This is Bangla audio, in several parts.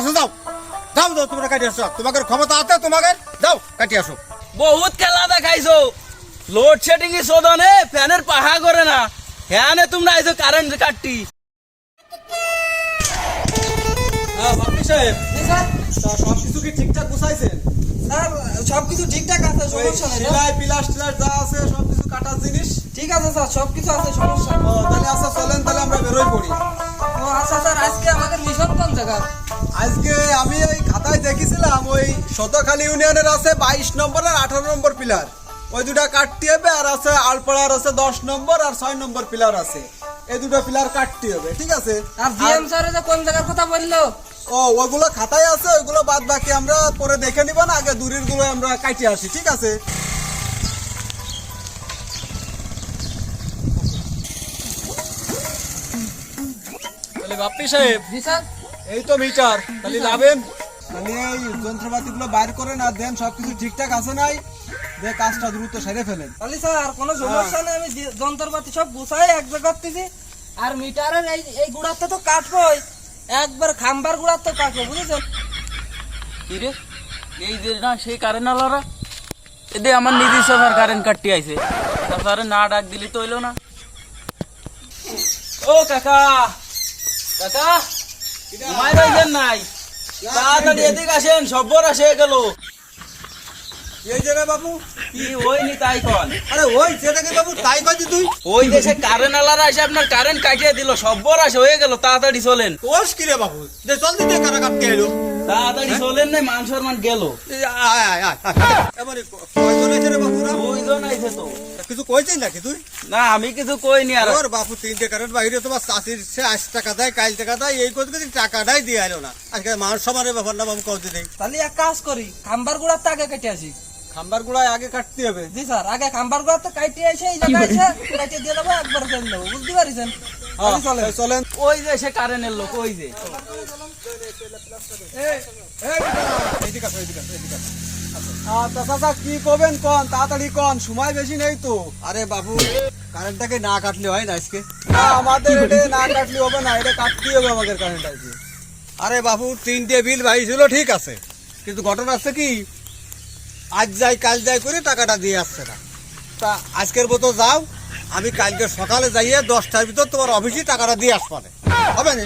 আসো যাও। যাও যাও তোমরা কাটি আসো। তোমাদের ক্ষমতা আছে তোমাদের। যাও কাটি আসো। বহুত খেলা দেখাইছো। লোডশেডিং এ শোধনে ফ্যানের পাহা করে না। হ্যাঁ তোমরা আইছো কারেন্ট কাটটি হ্যাঁ বাপি সাহেব। জি স্যার। তা সবকিছু কি ঠিকঠাক গুছাইছেন? স্যার সবকিছু ঠিকঠাক আছে সমস্যা নেই সেলাই পিলাস টিলাস যা আছে সবকিছু কাটার জিনিস? ঠিক আছে স্যার সবকিছু আছে সমস্যা তাহলে আচ্ছা চলেন তাহলে আমরা বেরোই পড়ি। ও আচ্ছা স্যার আজকে আমাদের মিশন কোন জায়গা আজকে আমি ওই খাতায় দেখেছিলাম ওই শতখালী ইউনিয়নের আছে বাইশ নম্বর আর আঠারো নম্বর পিলার। ওই দুটা কাটতে হবে আর আছে আলপাড়ার আছে দশ নম্বর আর ছয় নম্বর পিলার আছে। এই দুটো পিলার কাটতে হবে ঠিক আছে? আর জিএম স্যার যে কোন জায়গার কথা বলল? ও ওগুলো খাতায় আছে ওইগুলো বাদ বাকি আমরা পরে দেখে নিব না আগে দূরেরগুলো আমরা কাটি আসি ঠিক আছে? তাহলে বাপ্পি সাহেব জি এই তো মিটার তাহলে যাবেন? তাহলে এই যন্ত্রপাতি গুলো বাইর করেন আর দেন সবকিছু ঠিকঠাক আছে নাই যে কাজটা দ্রুত সেরে ফেলেন। তাহলে স্যার আর কোনো সমস্যা নেই আমি যে- যন্ত্রপাতি সব গুছাই এক জায়গা করতেছি। আর মিটারের এই এই গুড়াতে তো কাটবোই একবার খাম্বার গুড়ার তো কাটবো বুঝেছেন? রে এই যে না সেই কারেন্ট আলারা? এদের আমার নিজস্ব সবার কারেন্ট কাটতে আইছে। তারপরে না ডাক দিলি তো হইল না। ও কাকা কাকা ঘুমাই নাই? তাড়াতাড়ি এদিকে আসেন সব্বর আসে গেল। এই যে বাবু। কি তাই কন? আরে ওই সেটাকে বাবু তাই কাজি তুই? ওই দেশে কারেন্ট আলারা এসে আপনার কারেন্ট কাটিয়ে দিল সব্বর আসে হয়ে গেল তাড়াতাড়ি চলেন। কোষ কি রে বাবু? যে জলদি দিয়ে কারা কাপ এলো। তাড়াতাড়ি চলেন নাই মান সম্মান গেল। এই আয় আয় আয় আয়। এবারে কয়জন আছে রে বাবুরা ওইজন আইছে তো। কিছু কইছিস নাকি তুই? না আমি কিছু কইনি আর। ওর বাপু তিনটে কারেন্ট বাইরে তোমার চাষির সে আশি টাকা দেয় কাল টাকা দেয় এই করতে করতে টাকাটাই দিয়ে আলো না। আজকে মানুষ সমানের ব্যাপার না বাবু কত দিন তাহলে এক কাজ করি খাম্বার গুড়ার তো আগে কেটে আসি। খাম্বার গুড়ায় আগে কাটতে হবে। জি স্যার আগে খাম্বার গুড়ার তো কাটে এসে এই জায়গায় এসে কেটে দিয়ে দেবো একবার ফেলে দেবো। বুঝতে পারিছেন? হ্যাঁ, চলেন। ওই যে সে কারেন্টের লোক ওই যে। এইদিকে আসো, এইদিকে আসো, এইদিকে আসো। আচ্ছা কি করবেন কন? তাড়াতাড়ি কন সময় বেশি নেই তো। আরে বাবু কারেন্টটাকে না কাটলে হয় না আজকে? না আমাদের এটা না কাটলে হবে না এটা কাটতেই হবে আমাদের কারেন্ট আরে বাবু তিনটে বিল ভাইছিল ঠিক আছে। কিন্তু ঘটনা আছে কি আজ যাই কাল যাই করে টাকাটা দিয়ে আসছে না। তা আজকের মতো যাও আমি কালকে সকালে যাইয়ে দশটার ভিতর তোমার অফিসে টাকাটা দিয়ে আসবানে হবে না?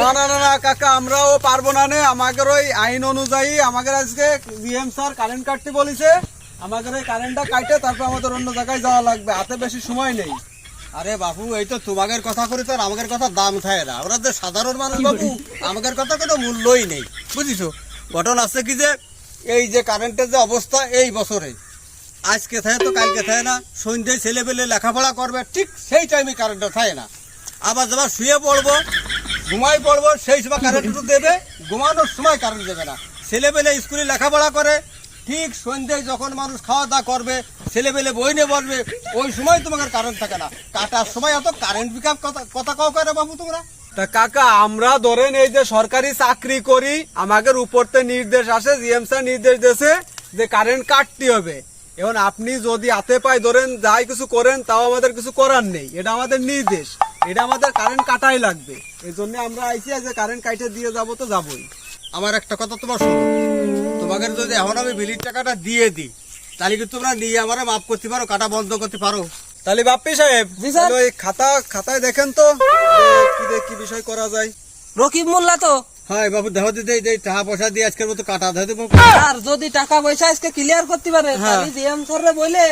না না না কাকা, আমরাও পারব না নে। আমাদের ওই আইন অনুযায়ী আমাদের আজকে জিএম স্যার কারেন্ট কাটতে বলেছে। আমাদের ওই কারেন্টটা কাটে তারপর আমাদের অন্য জায়গায় যাওয়া লাগবে। হাতে বেশি সময় নেই। আরে বাবু, এই তো তোমাদের কথা করে তো আমাদের কথা দাম থাকে না। আমরা যে সাধারণ মানুষ বাবু। আমাদের কথা কোনো মূল্যই নেই। বুঝিছো? ঘটনা আছে কি যে, এই যে কারেন্টের যে অবস্থা এই বছরে আজকে থাকে তো, কালকে থাকে না। সন্ধ্যায় ছেলে পেলে লেখাপড়া করবে, ঠিক সেই টাইমে কারেন্টটা থাকে না। আবার যখন শুয়ে পড়ব, ঘুমাই পড়ব, সেই সময় কারেন্ট দেবে, ঘুমানোর সময় কারেন্ট দেবে না। ছেলে পেলে স্কুলে লেখাপড়া করে, ঠিক সন্ধ্যায় যখন মানুষ খাওয়া দাওয়া করবে ছেলে পেলে বই নিয়ে বসবে, ওই সময় তোমাদের কারেন্ট থাকে না। কাটার সময় এত কারেন্ট পিক কথা কথা কাও করে বাবু তোমরা? তা কাকা, আমরা ধরেন এই যে সরকারি চাকরি করি, আমাদের উপরতে নির্দেশ আসে জিএম নির্দেশ দিয়েছে যে কারেন্ট কাটতে হবে। এখন আপনি যদি হাতে পায় ধরেন যাই কিছু করেন তাও আমাদের কিছু করার নেই। এটা আমাদের নির্দেশ। এটা আমাদের কারেন্ট কাটাই লাগবে। এই জন্য আমরা আইসি যে কারেন্ট কাটে দিয়ে যাব তো যাবই। আমার একটা কথা তোমার শোনো। তোমাদের যদি এখন আমি বিলির টাকাটা দিয়ে দিই তাহলে কি তোমরা নিয়ে আমার মাফ করতে পারো কাটা বন্ধ করতে পারো? তাহলে বাপ্পি সাহেব ওই খাতা খাতায় দেখেন তো কি বিষয় করা যায়। রকিব মোল্লা তো হ্যাঁ বাবু দেহ দিদি এই টাকা পয়সা দিয়ে আজকের মতো কাটা দেহ দেবো আর যদি টাকা পয়সা আজকে ক্লিয়ার করতে পারে হ্যাঁ। তাহলে জিএম স্যাররে বলে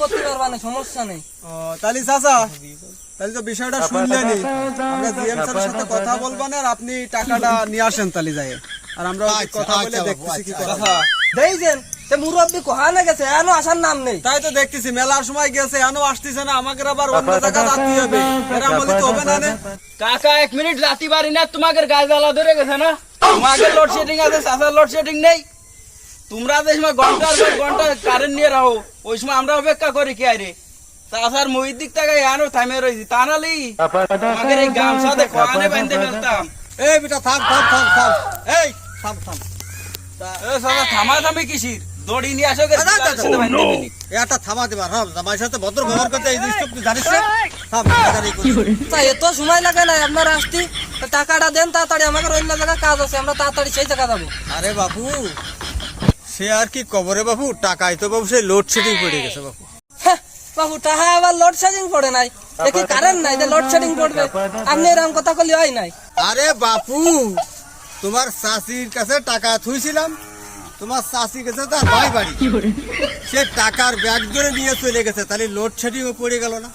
করতে পারবা না সমস্যা নেই। ও, তাহলে চাচা তাহলে তো বিষয়টা শুনলেনি আমরা জিএম স্যারের সাথে কথা বলবেন আর আপনি টাকাটা নিয়ে আসেন তাহলে যাই। আর আমরা আচ্ছা, কথা বলে আচ্ছা দেখতেছি কি কথা করা। যায়। দেখছেন সে মুরব্বী কোহানে গেছে? এখনও আসার নাম নেই। তাই তো দেখতেছি মেলার সময় গেছে এখনও আসতেছে না আমাকে আবার অন্য জায়গা যাতে হবে। এরা বলি তো হবে না কাকা এক মিনিট রাতি পারি না তোমাদের গায়ে জ্বালা ধরে গেছে না? তোমাদের লোডশেডিং আছে চাষার লোডশেডিং নেই। তোমরা যে সময় ঘণ্টার পর ঘণ্টা কারেন্ট নিয়ে রাখো ওই সময় আমরা অপেক্ষা করি কি আরে চাষার মহির দিক থেকে এনো থামে রয়েছি তা নালি? তোমাদের এই বাঁধতে ফেলতাম। এই বেটা থাম থাম থাম থাম। এই থাম থাম। থামা থামি কিসির? দড়ি নিয়ে আসো। এটা হ্যাঁ আমার সাথে ভদ্র ব্যবহার করতে এই জিনিসটা তুই জানিস না। তা এত সময় লাগে না আপনার আসতে টাকাটা দেন তাড়াতাড়ি আমাকে অন্য জায়গায় কাজ আছে আমরা তাড়াতাড়ি সেই জায়গা যাব। আরে বাপু সে আর কি কবরে বাপু? টাকায় তো বাবু সে লোডশেডিং পড়ে গেছে হ্যাঁ, বাবু আবার লোডশেডিং পড়ে নাই। দেখি কারেন্ট নাই লোডশেডিং পড়বে? আপনি এরকম কথা কলি হয় নাই। আরে বাপু তোমার চাষির কাছে টাকা থুইছিলাম। তোমার চাষি গেছে তার ভাই বাড়ি। সে টাকার ব্যাগ ধরে নিয়ে চলে গেছে তাহলে লোডশেডিং পড়ে গেল না।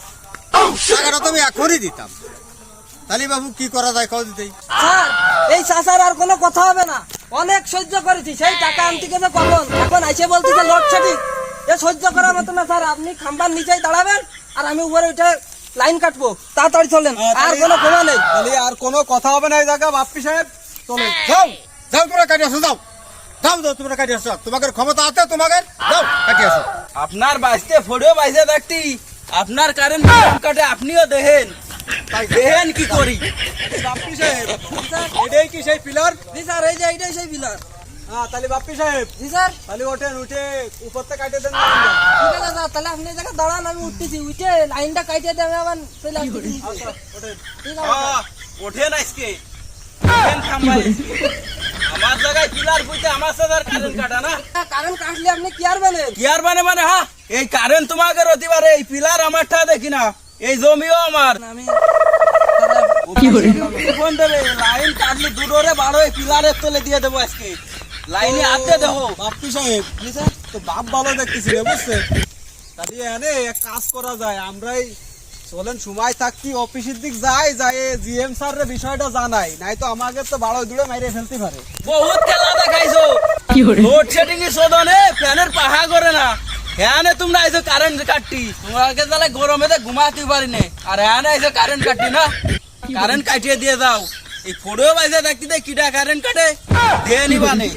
টাকাটা তো আমি এখনই দিতাম। তাহলে বাবু কি করা যায় কও দিতেই। এই চাষার আর কোনো কথা হবে না। অনেক সহ্য করেছি সেই টাকা আনতে গেছে কখন? এখন আইসে বলতেছে লোডশেডিং। এ সহ্য করার মতো না স্যার আপনি খাম্বার নিচেই দাঁড়াবেন আর আমি উপরে উঠে লাইন কাটবো। তাড়াতাড়ি চলেন আর কোনো ক্ষমা নেই। তাহলে আর কোনো কথা হবে না এই জায়গা বাপ্পি সাহেব। চলেন যাও যাও তোমরা কাটি আসো যাও। যাও যাও তোমরা কাটি আসো তোমাদের ক্ষমতা আছে তোমাদের যাও কাটি আসো। আপনার বাঁচতে ফোড়েও বাইসে থাকতি আপনার কারেন্ট কাটে আপনিও দেখেন। দেখেন কি করি। বাপ্পি সাহেব এটাই কি সেই পিলার? জি স্যার এই যে এইটাই সেই বিলার হ্যাঁ তাহলে বাপ্পি সাহেব জি স্যার। তাহলে ওঠেন উঠে উপর থেকে কাটে দেন। ঠিক আছে স্যার তাহলে আপনি এই জায়গায় দাঁড়ান আমি উঠতেছি। উঠে লাইনটা কাটিয়ে দেবে আবার চলে আসতেছি। ঠিক আছে ওঠেন। আজকে। ওঠেন খাম্বায়। আজকে। জায়গায় পিলার বুঝতে আমার সাথে আর কারেন্ট কাটা না। কারেন্ট কাটলে আপনি কি আর বেনেন কি আর মানে মানে হ্যাঁ এই কারেন্ট তোমাকে রতি এই পিলার আমারটা দেখি না এই জমিও আমার। আমি ফোন দেবে লাইন কাটলে দুটোরে বারো এই পিলারের তলে দিয়ে দেবো আজকে। লাইনে হাতে দেবো। বাপ্পি সাহেব। তো বাপ ভালো দেখতেছি রে বুঝছেন? তাহলে এনে এক কাজ করা যায় আমরাই চলেন সময় থাকতি অফিসের দিক যাই যাই জিএম স্যার রে বিষয়টা জানাই। নাই তো আমাকে তো বারো দূরে মাইরে ফেলতে পারে। বহুত খেলা দেখাইছো। লোডশেডিং এর শোধনে ফ্যানের পাহা করে না। হ্যাঁ তোমরা আইছো কারেন্ট কাটতি। তোমাকে তাহলে গরমে তো ঘুমাতে পারি না। আর হ্যাঁ আইছো কারেন্ট কাটতি না? কারেন্ট কাটিয়ে দিয়ে দাও এই ফোড়েও বাইসে দেখতে দে কিটা কারেন্ট কাটে। দিয়ে নিবা নেই